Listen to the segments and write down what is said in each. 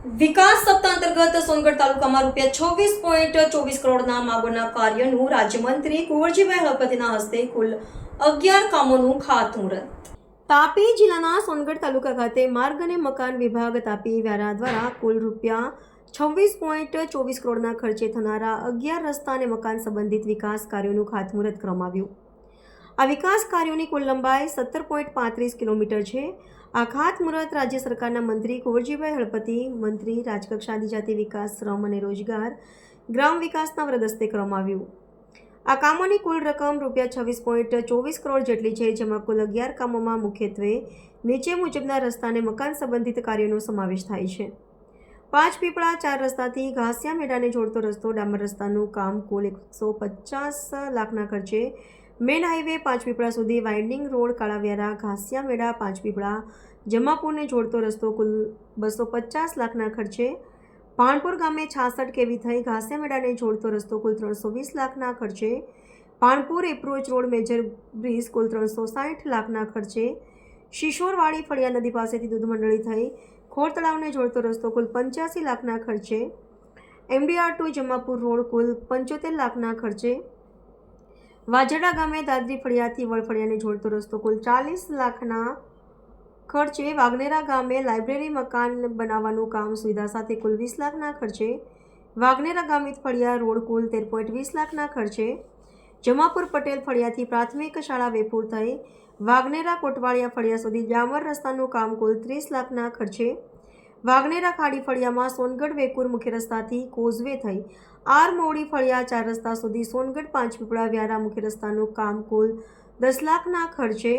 વિકાસ સપ્તાહ અંતર્ગત સોનગઢ તાલુકામાં રૂપિયા છવ્વીસ પોઈન્ટ ચોવીસ કરોડના માગોના કાર્યનું રાજ્યમંત્રી કુંવરજીભાઈ હળપતિના હસ્તે કુલ અગિયાર કામોનું ખાતમુહૂર્ત. તાપી જિલ્લાના સોનગઢ તાલુકા ખાતે માર્ગ અને મકાન વિભાગ તાપી વ્યારા દ્વારા કુલ રૂપિયા છવ્વીસ પોઈન્ટ ચોવીસ કરોડના ખર્ચે થનારા અગિયાર રસ્તા અને મકાન સંબંધિત વિકાસ કાર્યોનું ખાતમુહૂર્ત કરવામાં આવ્યું આ વિકાસ કાર્યોની કુલ લંબાઈ સત્તર પોઈન્ટ પાંત્રીસ કિલોમીટર છે. આ ખાતમુહૂર્ત રાજ્ય સરકારના મંત્રી કુંવરજીભાઈ હળપતિ, મંત્રી રાજકક્ષા આદિજાતિ વિકાસ, શ્રમ અને રોજગાર, ગ્રામ વિકાસના વ્રદસ્તે કરવામાં આવ્યું. આ કામોની કુલ રકમ રૂપિયા છવ્વીસ પોઈન્ટ ચોવીસ કરોડ જેટલી છે, જેમાં કુલ અગિયાર કામોમાં મુખ્યત્વે નીચે મુજબના રસ્તા અને મકાન સંબંધિત કાર્યોનો સમાવેશ થાય છે. પાંચ પીપળા, ચાર રસ્તાથી ઘાસિયા મેડાને જોડતો રસ્તો, ડામર રસ્તાનું કામ કુલ એકસો પચાસ લાખના ખર્ચે મેન હાઈવે પાંચપીપળા સુધી વાઇન્ડિંગ રોડ કાળાવ્યારા ઘાસિયા પાંચપીપળા પાંચ જમાપુરને જોડતો રસ્તો કુલ બસો પચાસ લાખના ખર્ચે. પાણપુર ગામે છાસઠ કેવી થઈ ઘાસિયા મેડાને જોડતો રસ્તો કુલ ત્રણસો વીસ લાખના ખર્ચે. Panpur approach road major bridge કુલ ત્રણસો સાઠ લાખના ખર્ચે. શિશોરવાડી ફળિયા નદી પાસેથી દૂધ મંડળી થઈ ખોર તળાવને જોડતો રસ્તો કુલ પંચ્યાસી લાખના ખર્ચે. એમડીઆર ટુ જમાપુર રોડ કુલ પંચોતેર લાખના ખર્ચે. વાજડા ગામે દાદરી ફળિયાથી વડફળિયાને જોડતો રસ્તો કુલ ચાલીસ લાખના ખર્ચે વાગનેરા ગામે લાઇબ્રેરી મકાન બનાવવાનું કામ સુવિધા સાથે કુલ વીસ લાખના ખર્ચે. વાગનેરા ગામિત ફળિયા રોડ કુલ તેર પોઈન્ટ વીસ લાખના ખર્ચે. જમાપુર પટેલ ફળિયાથી પ્રાથમિક શાળા વેપુર થઈ. વાગનેરા કોટવાળિયા ફળિયા સુધી ડામર રસ્તાનું કામ કુલ ત્રીસ લાખના ખર્ચે. વાગનેરા ખાડી ફળિયામાં સોનગઢ વેકુર મુખ્ય રસ્તાથી કોઝવે થઈ આર મોડી ફળિયા ચાર રસ્તા સુધી સોનગઢ પાંચ પીપળા વ્યારા મુખ્ય રસ્તાનું કામ કુલ દસ લાખના ખર્ચે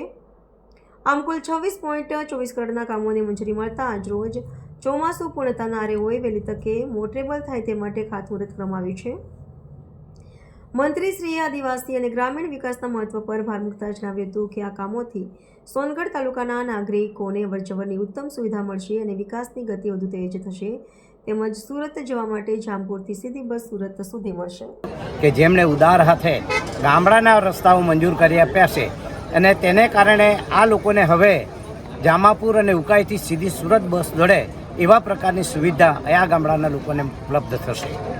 આમ કુલ છવ્વીસ પોઈન્ટ ચોવીસ કરોડના કામોને મંજૂરી મળતા આજરોજ ચોમાસું પૂર્ણતાના આરે હોય, વહેલી તકે મોટરેબલ થાય તે માટે ખાતમુહૂર્ત કરવામાં આવ્યું છે. મંત્રીશ્રીએ આદિવાસી અને ગ્રામીણ વિકાસના મહત્વ પર ભાર મૂકતા જણાવ્યું હતું કે આ કામોથી સોનગઢ તાલુકાના નાગરિકોને અવરજવરની ઉત્તમ સુવિધા મળશે અને વિકાસની ગતિ વધુ તેજ થશે. તેમજ સુરત જવા માટે જામપુરથી સીધી બસ સુરત સુધી મળશે. કે જેમણે ઉદાર હાથે ગામડાના રસ્તાઓ મંજૂર કરી આપ્યા છે અને તેને કારણે આ લોકોને હવે જામાપુર અને ઉકાઈથી સીધી સુરત બસ દોડે એવા પ્રકારની સુવિધા આ ગામડાના લોકોને ઉપલબ્ધ થશે.